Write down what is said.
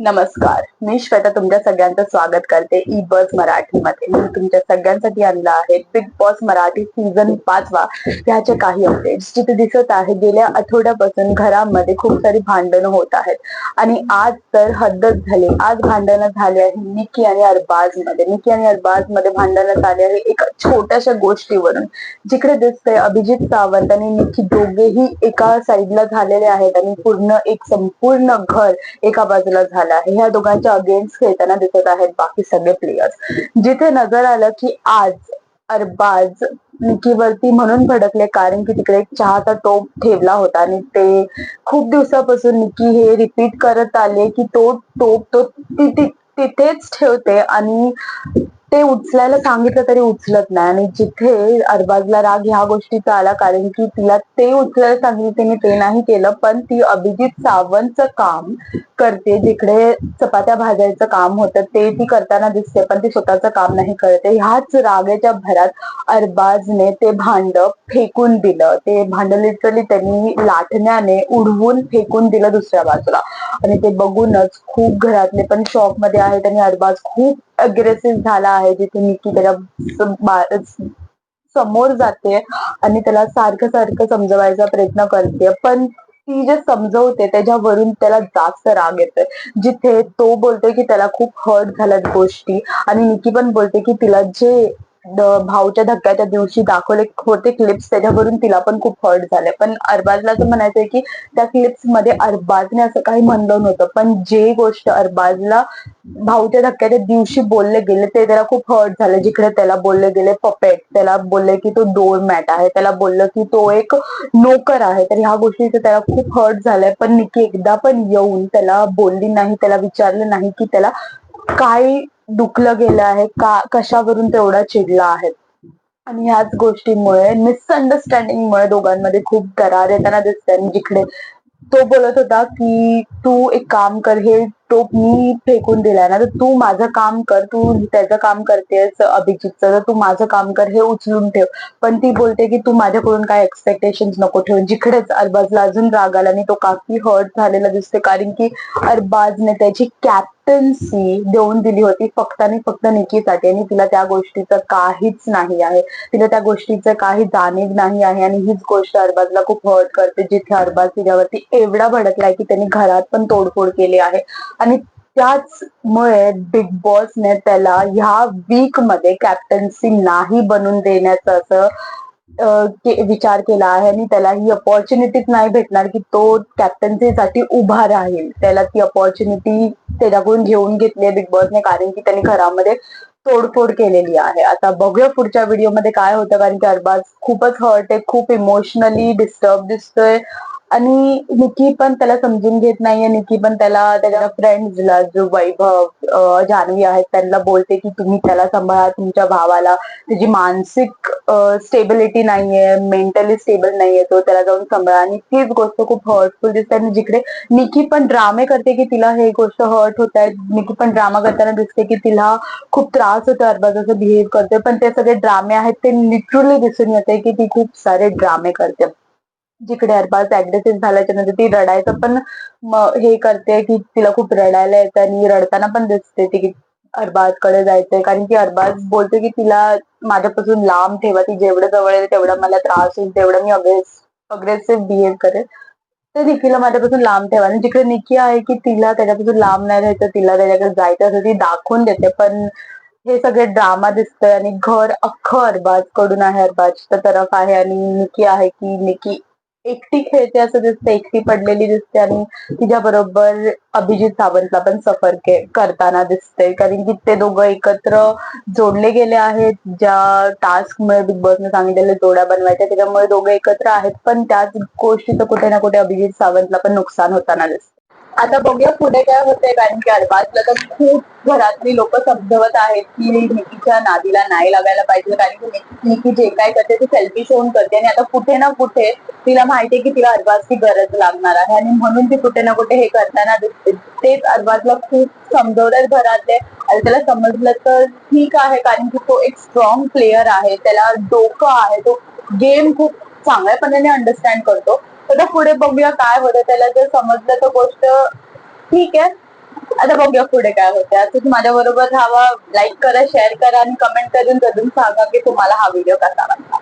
नमस्कार. मी श्वेता तुमच्या सगळ्यांचं स्वागत करते ई बस मराठीमध्ये. मी तुमच्या सगळ्यांसाठी आणला आहे बिग बॉस मराठी सीझन पाचवा. त्याचे काही अपडेट्स जिथे दिसत आहे गेल्या आठवड्यापासून घरामध्ये खूप सारी भांडणं होत आहेत. आणि आज तर हद्दच झाली. आज भांडणं झाली आहे निकी आणि अरबाजमध्ये निकी आणि अरबाजमध्ये भांडणं झाली आहे एका छोट्याशा गोष्टीवरून. जिकडे दिसतंय अभिजित सावंत आणि निकी दोघेही एका साईडला झालेले आहेत आणि पूर्ण एक संपूर्ण घर एका बाजूला झालं आहे. ह्या दोघांच्या अगेन्स्ट खेळताना दिसत आहेत बाकी सगळे प्लेयर्स जिथे नजर आलं की आज अरबाज निकीवरती म्हणून भडकले कारण की तिकडे चहाचा टोप ठेवला होता आणि ते खूप दिवसापासून निकी हे रिपीट करत आले की तो टोप तो तिथेच ठेवते आणि ते उचलायला सांगितलं तरी उचलत नाही. आणि जिथे अरबाजला राग ह्या गोष्टीचा आला कारण की तिला ते उचलायला सांगितलं तिने ते नाही केलं पण ती अभिजित सावंतचं काम करते जिकडे चपात्या भाजायचं काम होतं ते ती करताना दिसते पण ती स्वतःचं काम नाही करते. ह्याच रागाच्या भरात अरबाजने ते भांड फेकून दिलं. ते भांड लिटरली त्यांनी लाटण्याने उडवून फेकून दिलं दुसऱ्या बाजूला. आणि ते बघूनच खूप घरातले पण शॉकमध्ये आहेत आणि अरबाज खूप अग्रेसिव्ह झाला आहे जिथे निकी त्याला समोर जाते आणि त्याला सारखं सारखं समजवायचा प्रयत्न करते. पण ती जे समजवते त्याच्यावरून त्याला जास्त राग येतोय. जिथे तो बोलतोय की त्याला खूप हर्ट झाल्यात गोष्टी आणि निकी पण बोलते की तिला जे भाऊच्या धक्क्याच्या दिवशी दाखवले होते क्लिप्स त्याच्यावरून तिला पण खूप हर्ट झाले. पण अरबाजला असं म्हणायचंय की त्या क्लिप्समध्ये अरबाजने असं काही म्हणलं नव्हतं. पण जे गोष्ट अरबाजला भाऊच्या धक्क्याच्या दिवशी बोलले गेले ते त्याला खूप हर्ट झाले. जिकडे त्याला बोलले गेले पपेट त्याला बोलले की तो डोर मॅट आहे त्याला बोललं की तो एक नोकर आहे. तर ह्या गोष्टीचं त्याला खूप हर्ट झालंय. पण निकी एकदा पण येऊन त्याला बोलली नाही त्याला विचारलं नाही की त्याला काय दुखलं गेलं आहे का कशावरून तेवढा चिडला आहे आणि ह्याच गोष्टीमुळे मिसअंडरस्टँडिंगमुळे दोघांमध्ये खूप दरार येताना दिसते आणि जिकडे तो बोलत होता की तू एक काम कर हे टोप मी फेकून दिलाय ना तर तू माझं काम कर तू त्याचं काम करतेस अभिजितचं तर तू माझं काम कर हे उचलून ठेव. पण ती बोलते की तू माझ्याकडून काय एक्सपेक्टेशन नको ठेवून जिकडेच अरबाजला अजून राग आला आणि तो काफी हर्ट झालेला दिसते कारण की अरबाजने त्याची कॅप्टन्सी देऊन दिली होती फक्त आणि फक्त निकीसाठी. आणि तिला त्या गोष्टीचं काहीच नाही आहे. तिला त्या गोष्टीचं काही जाणीव नाही आहे आणि हीच गोष्ट अरबाजला खूप हर्ट करते जिथे अरबाज तिच्यावरती एवढा भडकलाय की त्यांनी घरात पण तोडफोड केली आहे. आणि त्याचमुळे बिग बॉसने त्याला ह्या वीकमध्ये कॅप्टन्सी नाही बनून देण्याचं असं के- विचार केला आहे. आणि त्याला ही अपॉर्च्युनिटीच नाही भेटणार की तो कॅप्टन्सीसाठी उभा राहील. त्याला ती अपॉर्च्युनिटी त्याच्याकडून घेऊन घेतली आहे बिग बॉसने कारण की त्यांनी घरामध्ये तोडफोड केलेली आहे. आता बघूया पुढच्या व्हिडिओमध्ये काय होतं कारण की अरबाज खूपच हर्ट आहे खूप इमोशनली डिस्टर्ब दिसतोय. आणि निकी पण त्याला समजून घेत नाहीये. निकी पण त्याला त्याच्या फ्रेंड्सला जो वैभव जान्हवी आहेत त्यांना बोलते की तुम्ही त्याला सांभाळा तुमच्या भावाला. त्याची मानसिक स्टेबिलिटी नाहीये मेंटली स्टेबल नाहीये तो त्याला जाऊन सांभाळा. आणि तीच गोष्ट खूप हर्टफुल दिसते. आणि जिकडे निकी पण ड्रामे करते की तिला हे गोष्ट हर्ट होत आहे निकी पण ड्रामा करताना दिसते की तिला खूप त्रास होतो अरबाजाचं बिहेव करते पण ते सगळे ड्रामे आहेत ते लिटरली दिसून येते की ती खूप सारे ड्रामे करते. जिकडे अरबाज अग्रेसिव्ह झाल्याच्यानंतर ती रडायचं पण हे करते की तिला खूप रडायला येतं आणि रडताना पण दिसते ती की अरबाजकडे जायचंय. कारण की अरबाज बोलते की तिला माझ्यापासून लांब ठेवा. ती जेवढं जवळ येईल तेवढा मला त्रास होईल. तेवढं मी अग्रेसिव्ह बिहेव करेल. तर निकीला माझ्यापासून लांब ठेवा. आणि जिकडे निकी आहे की तिला त्याच्यापासून लांब नाही राहायचं तिला त्याच्याकडे जायचं असं ती दाखवून देते. पण हे सगळे ड्रामा दिसतंय आणि घर अख्खं अरबाजकडून आहे अरबाजच्या तरफ आहे आणि निकी आहे की निकी एकटी खेळते असं दिसते एकटी पडलेली दिसते आणि तिच्या बरोबर अभिजित सावंतला पण सफर के- करताना दिसते कारण की ते दोघं एकत्र जोडले गेले आहेत ज्या टास्क मुळे बिग बॉसने सांगितलेले जोड्या बनवायच्या त्याच्यामुळे दोघं एकत्र आहेत पण त्याच गोष्टीचं कुठे ना कुठे अभिजित सावंतला पण नुकसान होताना दिसते आता बघूया पुढे काय होतंय कारण की अरबाजला तर खूप घरातली लोक समजवत आहेत की निकीच्या नादीला नाही लागायला पाहिजे. कारण की निकी- जे काय करते ती सेल्फी होऊन करते आणि आता कुठे ना कुठे तिला माहितीये की तिला अरबाजची गरज लागणार आहे. आणि म्हणून ती कुठे ना कुठे हे करताना दिसते. तेच अरबाजला खूप समजवतात घरातले. आणि त्याला समजलं तर ठीक आहे कारण की तो एक स्ट्रॉंग प्लेअर आहे. त्याला डोकं आहे. तो गेम खूप चांगल्यापणाने अंडरस्टँड करतो. आता पुढे बघूया काय होतं. त्याला जर समजलं तर गोष्ट ठीक आहे. आता बघूया पुढे काय होते. असंच माझ्या बरोबर राहावा. लाईक करा शेअर करा आणि कमेंट करून जरूर सांगा की तुम्हाला हा व्हिडिओ कसा वाटला.